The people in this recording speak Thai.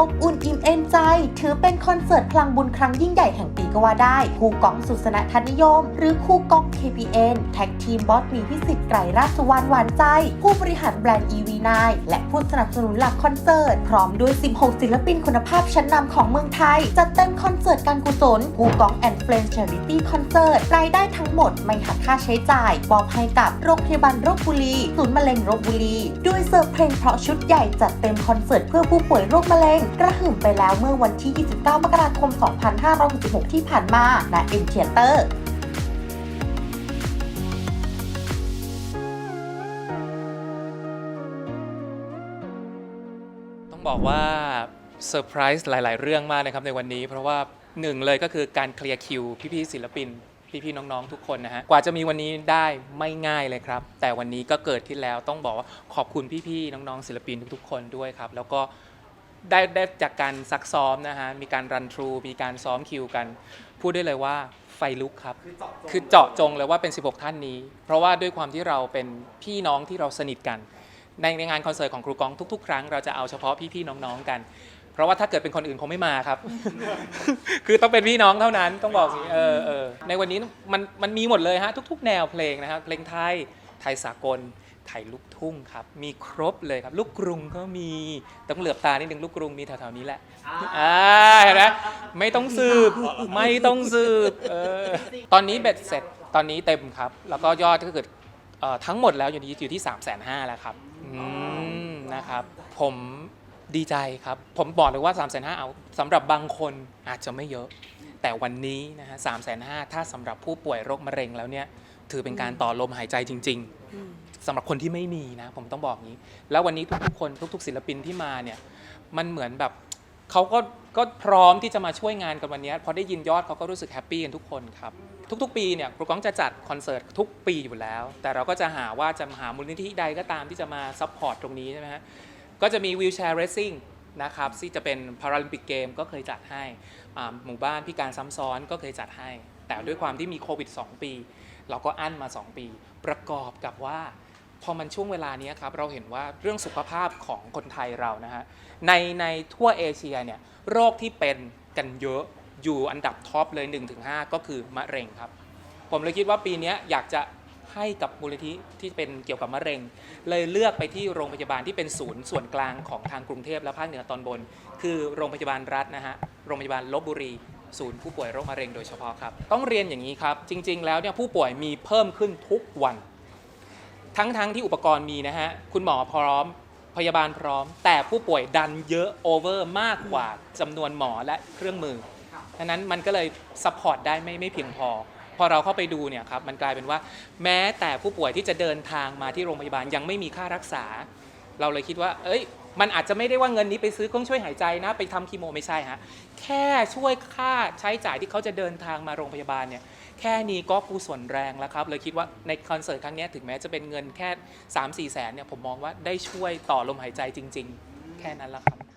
อบอุ่นอิ่มเอนใจ ถือเป็นคอนเสิร์ตพลังบุญครั้งยิ่งใหญ่แห่งปีก็ว่าได้ครูกองสุสนทันนิยม หรือครูกอง KPN แท็กทีมบอสมีพิสิทธิ์ไกรราชสุวรรณหวานใจ ผู้บริหารแบรนด์ EV9 และผู้สนับสนุนหลักคอนเสิร์ต พร้อมด้วย 16 ศิลปินคุณภาพชั้นนำของเมืองไทย จัดเต็มคอนเสิร์ตการกุศลครูกองแอนด์เฟรนด์ชาริตี้คอนเสิร์ตรายได้ทั้งหมดไม่หักค่าใช้จ่ายมอบให้กับโรงพยาบาลโรคบุรีศูนย์มะเร็งโรคบุรีด้วยเสิร์ฟเพลงเพราะชุดใหญ่จัดเต็มคอนเสิร์ตเพื่อผู้ป่วยโรคมะเร็งกระหึ่มไปแล้วเมื่อวันที่ 29 มกราคม 2566 ที่ผ่านมาณเอ็มเทียเตอร์ต้องบอกว่าเซอร์ไพรส์หลาย ๆ เรื่องมากนะครับในวันนี้ เพราะว่าหนึ่งเลยก็คือการเคลียร์คิวพี่ ๆ ศิลปิน พี่ ๆ น้อง ๆ ทุกคนนะฮะ กว่าจะมีวันนี้ได้ไม่ง่ายเลยครับ แต่วันนี้ก็เกิดขึ้นแล้วต้องบอกว่าขอบคุณพี่ ๆ น้อง ๆ ศิลปินทุก ๆ คนด้วยครับ แล้วก็ ได้ได้จากการซักซ้อมนะฮะ มีการรันทรู มีการซ้อมคิวกัน พูดได้เลยว่าไฟลุกครับ คือเจาะจงเลยว่าเป็น 16 ท่านนี้ เพราะว่าด้วยความที่เราเป็นพี่น้องที่เราสนิทกัน ในในงานคอนเสิร์ตของครูกองทุก ๆ ครั้งเราจะเอาเฉพาะพี่ๆน้องๆกัน เพราะว่าถ้าเกิดเป็นคนอื่นคงไม่มาครับ คือต้องเป็นพี่น้องเท่านั้นต้องบอกสิเออเออในวันนี้มันมันมีหมดเลยฮะทุก ๆ แนวเพลงนะครับเพลงไทยไทยสากล ไทยลูกทุ่งครับ มีครบเลยครับ ลูกกรุงก็มีต้องเหลือบตานิดนึงลูกกรุงมีแถวๆนี้แหละอ่าเห็นไหมไม่ต้องสืบไม่ต้องสืบเออตอนนี้เบ็ดเสร็จตอนนี้เต็มครับ แล้วก็ยอดก็คือเอ่อทั้งหมดแล้วอยู่ที่อยู่ที่3 5 0 0 0แล้วครับอืมนะครับ ผมดีใจครับ ผมบอกเลยว่า3 5 0 0 0เอาสำหรับบางคนอาจจะไม่เยอะ แต่วันนี้นะฮะสามแสนห้าถ้าสำหรับผู้ป่วยโรคมะเร็งแล้วเนี่ย ถือเป็นการต่อลมหายใจจริง ๆ สำหรับคนที่ไม่มีนะ ผมต้องบอกงี้ แล้ววันนี้ทุกๆคนทุก ๆ ศิลปินที่มาเนี่ยมันเหมือนแบบเขาก็ก็พร้อมที่จะมาช่วยงานกันวันนี้พอได้ยินยอดเขาก็รู้สึกแฮปปี้กันทุกคนครับ ทุกๆ ปีเนี่ยครูก้องจะจัดคอนเสิร์ตทุกปีอยู่แล้ว แต่เราก็จะหาว่าจะหามูลนิธิใดก็ตามที่จะมาซัพพอร์ตตรงนี้ใช่ไหมฮะก็จะมีวิวแชร์เรซซิ่งนะครับที่จะเป็นพาราลิมปิกเกมก็เคยจัดให้หมู่บ้านพิการซ้ำซ้อนก็เคยจัดให้ แต่ด้วยความที่มีโควิด 2 ปี เราก็อั้นมา 2 ปี ประกอบกับว่า พอมันช่วงเวลานี้ครับเราเห็นว่าเรื่องสุขภาพของคนไทยเรานะฮะในในทั่วเอเชียเนี่ยโรคที่เป็นกันเยอะอยู่อันดับท็อปเลย 1-5 ก็คือมะเร็งครับ ผมเลยคิดว่าปีนี้อยากจะให้กับมูลนิธิที่เป็นเกี่ยวกับมะเร็ง เลยเลือกไปที่โรงพยาบาลที่เป็นศูนย์ส่วนกลางของทางกรุงเทพและภาคเหนือตอนบน คือโรงพยาบาลรัฐนะฮะโรงพยาบาลลบบุรีศูนย์ผู้ป่วยโรคมะเร็งโดยเฉพาะครับ ต้องเรียนอย่างนี้ครับ จริง ๆ แล้วเนี่ยผู้ป่วยมีเพิ่มขึ้นทุกวัน ทั้งๆที่อุปกรณ์มีนะฮะ คุณหมอพร้อม พยาบาลพร้อม แต่ผู้ป่วยดันเยอะโอเวอร์มากกว่าจำนวนหมอและเครื่องมือดังนั้นมันก็เลยซัพพอร์ตได้ไม่ไม่เพียงพอ พอเราเข้าไปดูเนี่ยครับ มันกลายเป็นว่า แม้แต่ผู้ป่วยที่จะเดินทางมาที่โรงพยาบาลยังไม่มีค่ารักษา เราเลยคิดว่า เอ้ย มันอาจจะไม่ได้ว่าเงินนี้ไปซื้อเครื่องช่วยหายใจนะ ไปทำคีโมไม่ใช่ฮะแค่ช่วยค่าใช้จ่ายที่เขาจะเดินทางมาโรงพยาบาลเนี่ยแค่นี้ก็กุศลแรงแล้วครับ เลยคิดว่าในคอนเสิร์ตครั้งนี้ถึงแม้จะเป็นเงินแค่ 3 4 แสนเนี่ยผมมองว่าได้ช่วยต่อลมหายใจจริง ๆ แค่นั้นละครับ